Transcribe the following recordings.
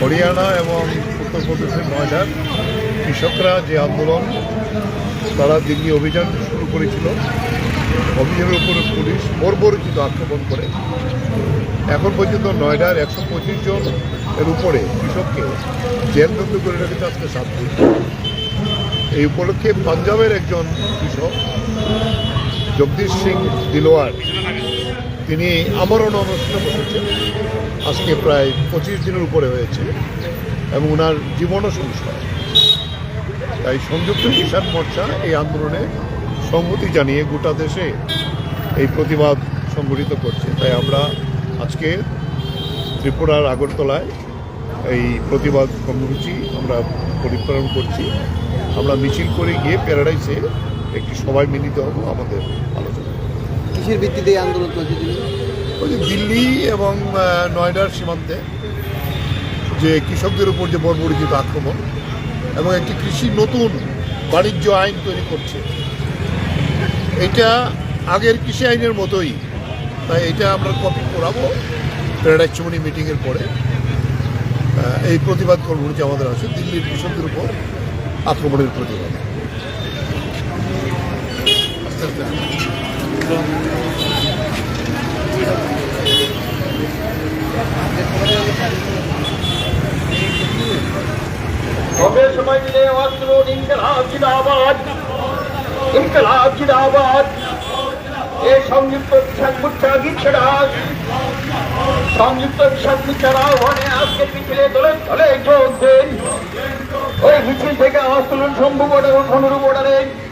হরিয়ানা এবং উত্তরপ্রদেশের নয়ডার কৃষকরা যে আন্দোলন, তারা দিল্লি অভিযান শুরু করেছিল। অভিযানের উপরে পুলিশ বর্বরচিত আক্রমণ করে। এখন পর্যন্ত নয়ডার একশো পঁচিশ জন এর উপরে কৃষককে জেলবন্দি করে রেখেছে আজকে সাত দিন এই উপলক্ষে পাঞ্জাবের একজন কৃষক, জগদীশ সিং দিলোয়ার তিনি আমরণ অনুষ্ঠানে বসেছেন। আজকে প্রায় পঁচিশ দিনের উপরে হয়েছে এবং ওনার জীবনও সংস্কার তাই সংযুক্ত কিষাণ মোর্চা এই আন্দোলনে সংহতি জানিয়ে গোটা দেশে এই প্রতিবাদ সংগঠিত করছে। তাই আমরা আজকে ত্রিপুরার আগরতলায় এই প্রতিবাদ কর্মসূচি আমরা পরিপালন করছি। আমরা মিছিল করে গিয়ে প্যারাডাইসে একটি সবাই মিলিত হব আমাদের আলোচনা। কিসের ভিত্তিতে এই আন্দোলন চলছে ওই দিল্লি এবং নয়ডার সীমান্তে যে কৃষকদের উপর যে বর্বরিচিত আক্রমণ এবং একটি কৃষি নতুন বাণিজ্য আইন তৈরি করছে, এটা আগের কৃষি আইনের মতোই, তাই এটা আমরা কপি করাবো। প্যারাডাইজ চুমনি মিটিংয়ের পরে এই প্রতিবাদ কর্মসূচি আমাদের আছে, দিল্লির কৃষকদের উপর আক্রমণের প্রতিবাদ। হবে সময় মিলে অস্ত্র, ইনকলাব জিন্দাবাদ, ইনকলাব এ সংযুক্ত কিষাণ মোর্চা সংযুক্ত মোর্চার আহ্বানে আজকের মিছিলে ওই মিছিল থেকে শম্ভু বর্ডার ও বর্ডারে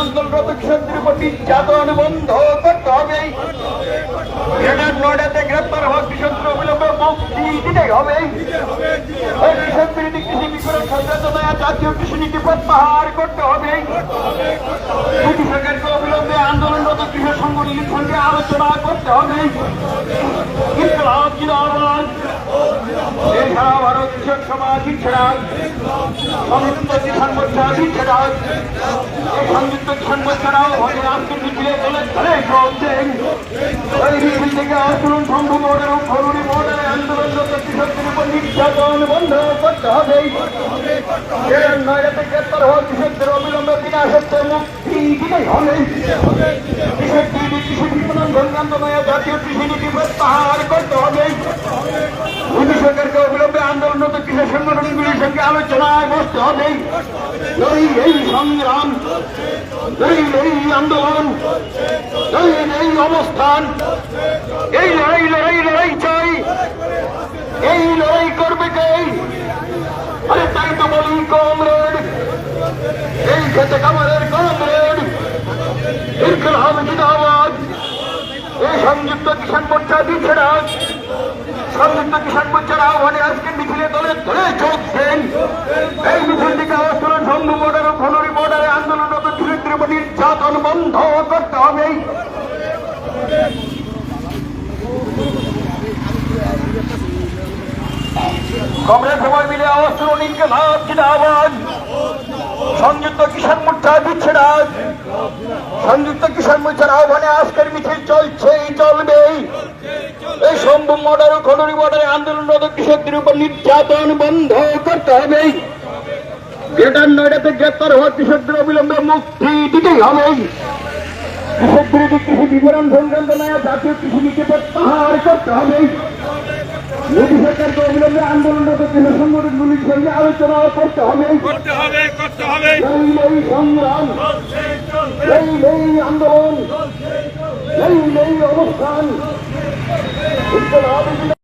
আন্দোলনরত কৃষকদের উপর নির্যাতন বন্ধ করতে হবে গ্রেটার নয়ডাতে গ্রেপ্তার হওয়া কৃষকদের অবিলম্বে দিতেই হবে কৃষক বিরোধী কৃষি বিকরণ সচেতনতা জাতীয় কৃষি নীতি করতে হবে। সরকারকে অবিলম্বে আন্দোলনরত সঙ্গে আলোচনা করতে হবে। ইনকলাব জিন্দাবাদ। সারা ভারত কৃষক সমাজ দিচ্ছেরা সংযুক্ত কিষাণ মোর্চা দিচ্ছেরা এই সংযুক্ত কিষাণ চলছেন এই মিছিল থেকে আন্দোলন বর্ডার ও খরুনি বর্ডারে আন্দোলনরত কৃষকদের উপর নির্যাতন বন্ধ করতে হবে এর নয়রাতে গ্রেপ্তার হওয়া কৃষকদের অবিলম্বে বিনাশত্ব মুক্তি দিতেই সংগ্রাম এই এই আন্দোলন, এই এই অবস্থান, এই লড়াই লড়াই লড়াই চাই, এই লড়াই করবে কে? আরে তাই তো বলি কমরেড, এই খেতে কামারের কমরেড ইনকলাব জিন্দাবাদ, এই সংযুক্ত কিষাণ মোর্চা দিচ্ছে না। সংযুক্ত কিষাণ মোর্চার আহ্বানে আজকে মিছিলে দলে যোগ দেন। এই মিছিল থেকে আন্দোলন সংঘ বর্ডার ও খনরি বর্ডারে আন্দোলনরত উপর নির্যাতন বন্ধ করতে হবে। সবাই মিলে অস্ত্র নিনকে লাভ জিন্দাবাদ। সংযুক্ত কিষাণ মোর্চা দিচ্ছে না সংযুক্ত কিষাণ মোর্চার আহ্বানে আজকের মিছিল চলছেই চলবেই এই সম্ভব মর্ডার ও খনরি বর্ডারে আন্দোলনরত কৃষকদের উপর নির্যাতন বন্ধ করতে হবে। গ্রেটার নয়ডাতে গ্রেপ্তার হওয়া কৃষকদের অবিলম্বে মুক্তি দিতেই হবে। কৃষক বিরোধী কৃষি বিবরণ সংক্রান্ত নয়া জাতীয় কৃষি নীতি প্রত্যাহার করতে হবে। মোদী সরকারকে অবিলম্বে আন্দোলনরত কৃষক সংগঠনগুলির সঙ্গে আলোচনা করতে হবে। করতে হবে করতে হবে। এই সংগ্রাম। এই আন্দোলন। এই অবস্থান। ইনকলাব